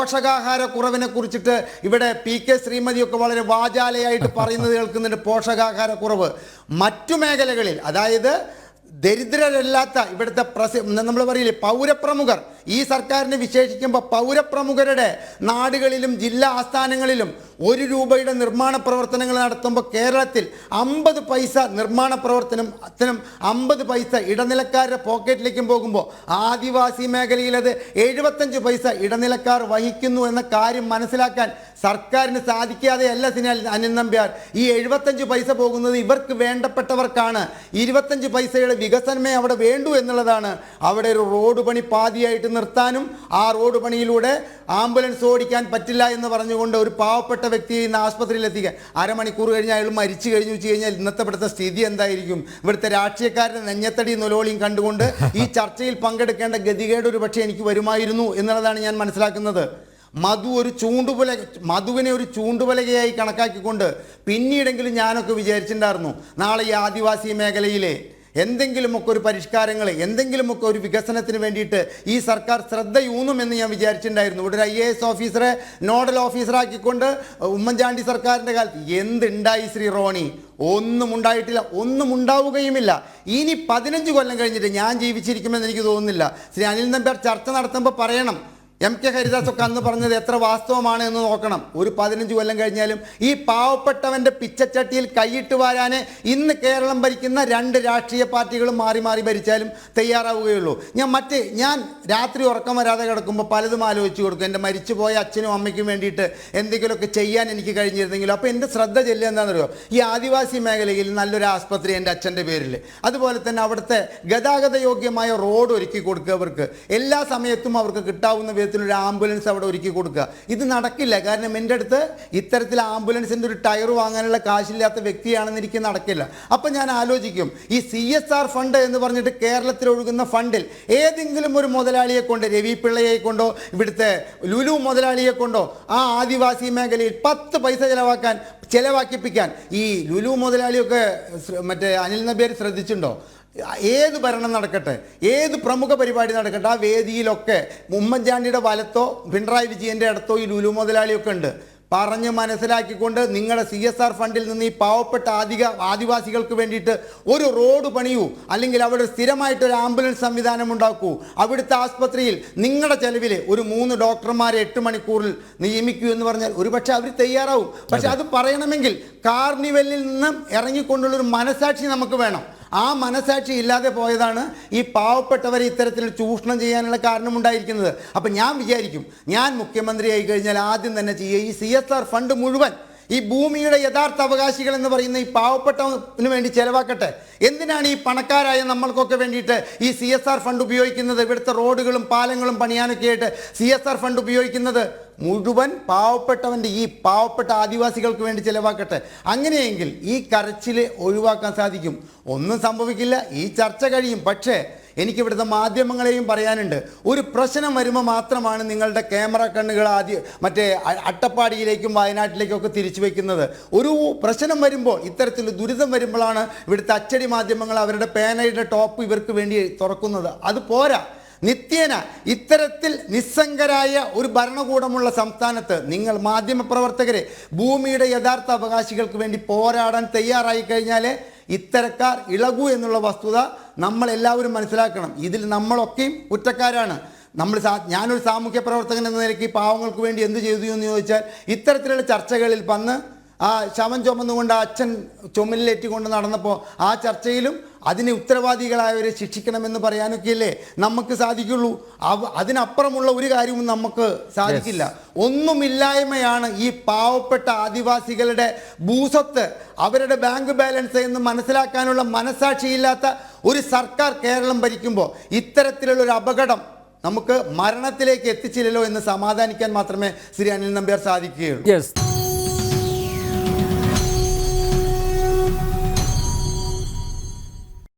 പോഷകാഹാര കുറവിനെ കുറിച്ചിട്ട് ഇവിടെ പി കെ ശ്രീമതിയൊക്കെ വളരെ വാചാലയായിട്ട് പറയുന്നത് കേൾക്കുന്നുണ്ട് പോഷകാഹാര കുറവ് മറ്റു മേഖലകളിൽ അതായത് ദരിദ്രരല്ലാത്ത ഇവിടുത്തെ പ്രസി നമ്മൾ പറയില്ലേ പൗരപ്രമുഖർ ഈ സർക്കാരിനെ വിശേഷിക്കുമ്പോൾ പൗരപ്രമുഖരുടെ നാടുകളിലും ജില്ലാ ആസ്ഥാനങ്ങളിലും ഒരു രൂപയുടെ നിർമ്മാണ പ്രവർത്തനങ്ങൾ നടത്തുമ്പോൾ കേരളത്തിൽ അമ്പത് പൈസ നിർമ്മാണ പ്രവർത്തനം അത്തരം അമ്പത് പൈസ ഇടനിലക്കാരുടെ പോക്കറ്റിലേക്കും പോകുമ്പോൾ ആദിവാസി മേഖലയിൽ അത് എഴുപത്തഞ്ച് പൈസ ഇടനിലക്കാർ വഹിക്കുന്നു എന്ന കാര്യം മനസ്സിലാക്കാൻ സർക്കാരിന് സാധിക്കാതെയല്ല സിനാൽ അനിൽ നമ്പ്യാർ. ഈ എഴുപത്തഞ്ച് പൈസ പോകുന്നത് ഇവർക്ക് വേണ്ടപ്പെട്ടവർക്കാണ്. ഇരുപത്തഞ്ച് പൈസയുടെ വികസനമേ അവിടെ വേണ്ടു എന്നുള്ളതാണ്. അവിടെ ഒരു റോഡ് പണി പാതിയായിട്ട് നിർത്താനും ആ റോഡ് പണിയിലൂടെ ആംബുലൻസ് ഓടിക്കാൻ പറ്റില്ല എന്ന് പറഞ്ഞുകൊണ്ട് ഒരു പാവപ്പെട്ട വ്യക്തിയെ ഇന്ന് ആസ്പത്രിയിൽ എത്തിക്കാൻ. അരമണിക്കൂർ കഴിഞ്ഞ് അയാൾ മരിച്ചു കഴിഞ്ഞു. വെച്ച് കഴിഞ്ഞാൽ ഇന്നത്തെ ഇവിടുത്തെ സ്ഥിതി എന്തായിരിക്കും? ഇവിടുത്തെ രാഷ്ട്രീയക്കാരുടെ നെഞ്ഞത്തടി നൊലോളിയും കണ്ടുകൊണ്ട് ഈ ചർച്ചയിൽ പങ്കെടുക്കേണ്ട ഗതികേട് ഒരു പക്ഷേ എനിക്ക് വരുമായിരുന്നു എന്നുള്ളതാണ് ഞാൻ മനസ്സിലാക്കുന്നത്. മധു ഒരു ചൂണ്ടുപുല മധുവിനെ ഒരു ചൂണ്ടുപലകയായി കണക്കാക്കിക്കൊണ്ട് പിന്നീടെങ്കിലും ഞാനൊക്കെ വിചാരിച്ചിട്ടുണ്ടായിരുന്നു നാളെ ഈ ആദിവാസി മേഖലയിലെ എന്തെങ്കിലുമൊക്കെ ഒരു പരിഷ്കാരങ്ങൾ എന്തെങ്കിലുമൊക്കെ ഒരു വികസനത്തിന് വേണ്ടിയിട്ട് ഈ സർക്കാർ ശ്രദ്ധയൂന്നുമെന്ന് ഞാൻ വിചാരിച്ചിട്ടുണ്ടായിരുന്നു. ഇവിടെ ഒരു ഐ എ എസ് ഓഫീസറെ നോഡൽ ഓഫീസറാക്കിക്കൊണ്ട് ഉമ്മൻചാണ്ടി സർക്കാരിന്റെ കാലത്ത് എന്തുണ്ടായി ശ്രീ റോണി? ഒന്നും ഉണ്ടായിട്ടില്ല ഒന്നും ഉണ്ടാവുകയുമില്ല. ഇനി പതിനഞ്ച് കൊല്ലം കഴിഞ്ഞിട്ട് ഞാൻ ജീവിച്ചിരിക്കുമെന്ന് എനിക്ക് തോന്നുന്നില്ല. ശ്രീ അനിൽ നമ്പ്യാർ ചർച്ച നടത്തുമ്പോൾ പറയണം എം കെ ഹരിദാസ് ഒക്കെ അന്ന് പറഞ്ഞത് എത്ര വാസ്തവമാണ് എന്ന് നോക്കണം. ഒരു പതിനഞ്ച് കൊല്ലം കഴിഞ്ഞാലും ഈ പാവപ്പെട്ടവന്റെ പിച്ചച്ചട്ടിയിൽ കൈയിട്ട് വാരാന് ഇന്ന് കേരളം ഭരിക്കുന്ന രണ്ട് രാഷ്ട്രീയ പാർട്ടികളും മാറി മാറി ഭരിച്ചാലും തയ്യാറാവുകയുള്ളൂ. ഞാൻ മറ്റ് ഞാൻ രാത്രി ഉറക്കം വരാതെ കിടക്കുമ്പോൾ പലതും ആലോചിച്ച് കൊടുക്കും. എന്റെ മരിച്ചുപോയ അച്ഛനും അമ്മയ്ക്കും വേണ്ടിയിട്ട് എന്തെങ്കിലുമൊക്കെ ചെയ്യാൻ എനിക്ക് കഴിഞ്ഞിരുന്നെങ്കിലും അപ്പോൾ എന്റെ ശ്രദ്ധ ചെല്ലുക എന്താണെന്നറിയോ? ഈ ആദിവാസി മേഖലയിൽ നല്ലൊരു ആസ്പത്രി എന്റെ അച്ഛന്റെ പേരിൽ അതുപോലെ തന്നെ അവിടുത്തെ ഗതാഗത യോഗ്യമായ റോഡ് ഒരുക്കി കൊടുക്കുക അവർക്ക്. എല്ലാ സമയത്തും അവർക്ക് കിട്ടാവുന്ന വിധത്തിലൊരു ആംബുലൻസ് അവിടെ ഒരുക്കി കൊടുക്കുക. ഇത് നടക്കില്ല. കാരണം എന്റെ അടുത്ത് ഇത്തരത്തിൽ ആംബുലൻസിന്റെ ഒരു ടയർ വാങ്ങാനുള്ള കാശില്ലാത്ത വ്യക്തിയാണെന്ന് എനിക്ക് നടക്കില്ല. അപ്പം ഞാൻ ആലോചിക്കും ഈ സി എസ് ആർ ഫണ്ട് എന്ന് പറഞ്ഞിട്ട് കേരളത്തിൽ ഒഴുകുന്ന ഫണ്ടിൽ ഏതെങ്കിലും ഒരു മുതലാളിയെ കൊണ്ട് രവി പിള്ളയെ കൊണ്ടോ ഇവിടുത്തെ ലുലു മുതലാളിയെ കൊണ്ടോ ആ ആദിവാസി മേഖലയിൽ പത്ത് പൈസ ചെലവാക്കാൻ ചെലവാക്കിപ്പിക്കാൻ. ഈ ലുലു മുതലാളിയൊക്കെ മറ്റേ അനിൽ നബിയർ ശ്രദ്ധിച്ചിട്ടുണ്ടോ? ഏത് ഭരണം നടക്കട്ടെ ഏത് പ്രമുഖ പരിപാടി നടക്കട്ടെ ആ വേദിയിലൊക്കെ ഉമ്മൻചാണ്ടിയുടെ വലത്തോ പിണറായി വിജയന്റെ അടുത്തോ ഈ ലുലു മുതലാളിയൊക്കെ ഉണ്ട്. പറഞ്ഞ് മനസ്സിലാക്കിക്കൊണ്ട് നിങ്ങളുടെ സി എസ് ആർ ഫണ്ടിൽ നിന്ന് ഈ പാവപ്പെട്ട ആദിക ആദിവാസികൾക്ക് വേണ്ടിയിട്ട് ഒരു റോഡ് പണിയൂ അല്ലെങ്കിൽ അവിടെ സ്ഥിരമായിട്ട് ഒരു ആംബുലൻസ് സംവിധാനം ഉണ്ടാക്കൂ. അവിടുത്തെ ആസ്പത്രിയിൽ നിങ്ങളുടെ ചെലവിൽ ഒരു മൂന്ന് ഡോക്ടർമാരെ എട്ട് മണിക്കൂറിൽ നിയമിക്കൂ എന്ന് പറഞ്ഞാൽ ഒരുപക്ഷെ അവർ തയ്യാറാവും. പക്ഷെ അത് പറയണമെങ്കിൽ കാർണിവലിൽ നിന്നും ഇറങ്ങിക്കൊണ്ടുള്ളൊരു മനസാക്ഷി നമുക്ക് വേണം. ആ മനസാക്ഷി ഇല്ലാതെ പോയതാണ് ഈ പാവപ്പെട്ടവരെ ഇത്തരത്തിൽ ചൂഷണം ചെയ്യാനുള്ള കാരണമുണ്ടായിരിക്കുന്നത്. അപ്പം ഞാൻ വിചാരിക്കും ഞാൻ മുഖ്യമന്ത്രിയായി കഴിഞ്ഞാൽ ആദ്യം തന്നെ ചെയ്യുക ഈ സി എസ് ആർ ഫണ്ട് മുഴുവൻ ഈ ഭൂമിയുടെ യഥാർത്ഥ അവകാശികൾ എന്ന് പറയുന്ന ഈ പാവപ്പെട്ടവന് വേണ്ടി ചെലവാക്കട്ടെ. എന്തിനാണ് ഈ പണക്കാരായ നമ്മൾക്കൊക്കെ വേണ്ടിയിട്ട് ഈ സി എസ് ആർ ഫണ്ട് ഉപയോഗിക്കുന്നത്? ഇവിടുത്തെ റോഡുകളും പാലങ്ങളും പണിയാനൊക്കെ ആയിട്ട് സി എസ് ആർ ഫണ്ട് ഉപയോഗിക്കുന്നത്? മുഴുവൻ പാവപ്പെട്ടവന്റെ ഈ പാവപ്പെട്ട ആദിവാസികൾക്ക് വേണ്ടി ചിലവാക്കട്ടെ. അങ്ങനെയെങ്കിൽ ഈ കരച്ചിൽ ഒഴിവാക്കാൻ സാധിക്കും. ഒന്നും സംഭവിക്കില്ല. ഈ ചർച്ച കഴിയും. പക്ഷേ എനിക്കിവിടുത്തെ മാധ്യമങ്ങളെയും പറയാനുണ്ട്. ഒരു പ്രശ്നം വരുമ്പോൾ മാത്രമാണ് നിങ്ങളുടെ ക്യാമറ കണ്ണുകൾ ആദ്യം മറ്റേ അട്ടപ്പാടിയിലേക്കും വയനാട്ടിലേക്കും ഒക്കെ തിരിച്ചു വയ്ക്കുന്നത് ഒരു പ്രശ്നം വരുമ്പോൾ ഇത്തരത്തിൽ ദുരിതം വരുമ്പോഴാണ് ഇവിടുത്തെ അച്ചടി മാധ്യമങ്ങൾ അവരുടെ പേനയുടെ ടോപ്പ് ഇവർക്ക് വേണ്ടി തുറക്കുന്നത്. അത് പോരാ. നിത്യേന ഇത്തരത്തിൽ നിസ്സംഗരായ ഒരു ഭരണകൂടമുള്ള സംസ്ഥാനത്ത് നിങ്ങൾ മാധ്യമ പ്രവർത്തകരെ ഭൂമിയുടെ യഥാർത്ഥ അവകാശികൾക്ക് വേണ്ടി പോരാടാൻ തയ്യാറായി കഴിഞ്ഞാൽ ഇത്തരക്കാർ ഇളകൂ എന്നുള്ള വസ്തുത നമ്മളെല്ലാവരും മനസ്സിലാക്കണം. ഇതിൽ നമ്മളൊക്കെയും കുറ്റക്കാരാണ്. നമ്മൾ സാ ഞാനൊരു സാമൂഹ്യ പ്രവർത്തകൻ എന്ന നിലയ്ക്ക് പാവങ്ങൾക്ക് വേണ്ടി എന്ത് ചെയ്തു എന്ന് ചോദിച്ചാൽ ഇത്തരത്തിലുള്ള ചർച്ചകളിൽ വന്ന് ആ ശവം ചുമന്നുകൊണ്ട് അച്ഛൻ ചുമലിലേറ്റിക്കൊണ്ട് നടന്നപ്പോൾ ആ ചർച്ചയിലും അതിന് ഉത്തരവാദികളായവരെ ശിക്ഷിക്കണമെന്ന് പറയാനൊക്കെയല്ലേ നമുക്ക് സാധിക്കുള്ളൂ. അവ അതിനപ്പുറമുള്ള ഒരു കാര്യവും നമുക്ക് സാധിക്കില്ല. ഒന്നുമില്ലായ്മയാണ് ഈ പാവപ്പെട്ട ആദിവാസികളുടെ ഭൂസ്വത്ത്. അവരുടെ ബാങ്ക് ബാലൻസ് എന്ന് മനസ്സിലാക്കാനുള്ള മനസാക്ഷിയില്ലാത്ത ഒരു സർക്കാർ കേരളം ഭരിക്കുമ്പോൾ ഇത്തരത്തിലുള്ള ഒരു അപകടം നമുക്ക് മരണത്തിലേക്ക് എത്തിച്ചില്ലല്ലോ എന്ന് സമാധാനിക്കാൻ മാത്രമേ ശ്രീ അനിൽ നമ്പ്യാർ സാധിക്കുകയുള്ളൂ.